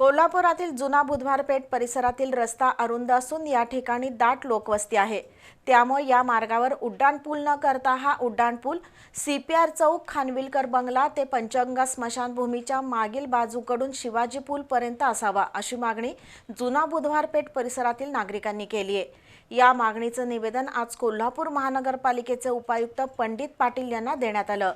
कोल्हापुरातील जुना बुधवारपेठ परिसरातील रस्ता अरुंद असून या ठिकाणी दाट लोकवस्ती आहे. त्यामुळे या मार्गावर उड्डाणपूल न करता हा उड्डाणपूल सी पी आर चौक खानविलकर बंगला ते पंचगंगा स्मशानभूमीच्या मागील बाजूकडून शिवाजी पूलपर्यंत असावा अशी मागणी जुना बुधवारपेठ परिसरातील नागरिकांनी केली आहे. या मागणीचं निवेदन आज कोल्हापूर महानगरपालिकेचे उपायुक्त पंडित पाटील यांना देण्यात आलं.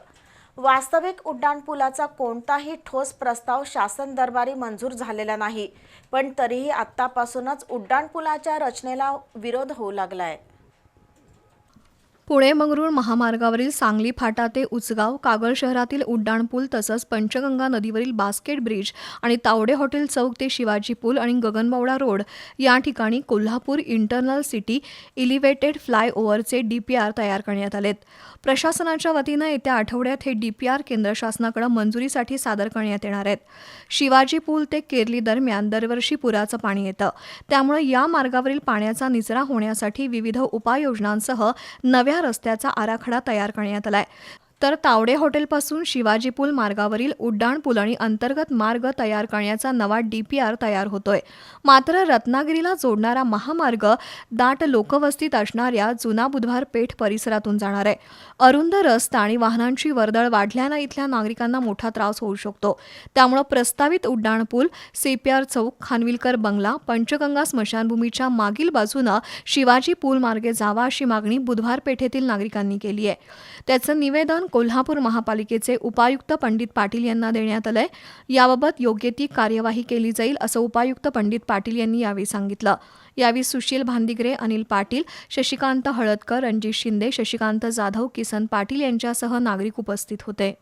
वास्तविक उड्डाणपुलाचा कोणताही ठोस प्रस्ताव शासन दरबारी मंजूर झालेला नाही. पण तरीही आत्तापासूनच उड्डाणपुलाच्या रचनेला विरोध होऊ लागलाय. पुणे मंगरुळ महामार्गावरील सांगली फाटा ते उचगाव कागळ शहरातील उड्डाणपूल तसंच पंचगंगा नदीवरील बास्केट ब्रिज आणि तावडे हॉटेल चौक ते शिवाजी पूल आणि गगनबावडा रोड या ठिकाणी कोल्हापूर इंटरनल सिटी इलिव्हेटेड फ्लायओव्हरचे डीपीआर तयार करण्यात आलेत. प्रशासनाच्या वतीनं येत्या आठवड्यात हे डीपीआर केंद्र शासनाकडे मंजुरीसाठी सादर करण्यात येणार आहेत. शिवाजी पूल ते केरली दरम्यान दरवर्षी पुराचं पाणी येतं. त्यामुळे या मार्गावरील पाण्याचा निचरा होण्यासाठी विविध उपाययोजनांसह नव्या रस्त्याचा आराखडा तयार करण्यात आलाय. तर तावडे हॉटेलपासून शिवाजी पूल मार्गावरील उड्डाण पूल आणि अंतर्गत मार्ग तयार करण्याचा नवा डीपीआर तयार होतोय. मात्र रत्नागिरीला जोडणारा महामार्ग दाट लोकवस्तीत असणाऱ्या जुना बुधवार पेठ परिसरातून जाणार आहे. अरुंद रस्ता आणि वाहनांची वर्दळ वाढल्यानं इथल्या नागरिकांना मोठा त्रास होऊ शकतो. त्यामुळं प्रस्तावित उड्डाण पूल सीपीआर चौक खानविलकर बंगला पंचगंगा स्मशानभूमीच्या मागील बाजूनं शिवाजी पूल मार्गे जावा अशी मागणी बुधवार पेठेतील नागरिकांनी केली आहे. त्याचं निवेदन कोल्हापूर महापालिकेचे उपायुक्त पंडित पाटील यांना देण्यात आलंय. याबाबत योग्य ती कार्यवाही केली जाईल असं उपायुक्त पंडित पाटील यांनी यावेळी सांगितलं. यावेळी सुशील भांदिगरे अनिल पाटील शशिकांत हळदकर रणजित शिंदे शशिकांत जाधव किसन पाटील यांच्यासह नागरिक उपस्थित होते.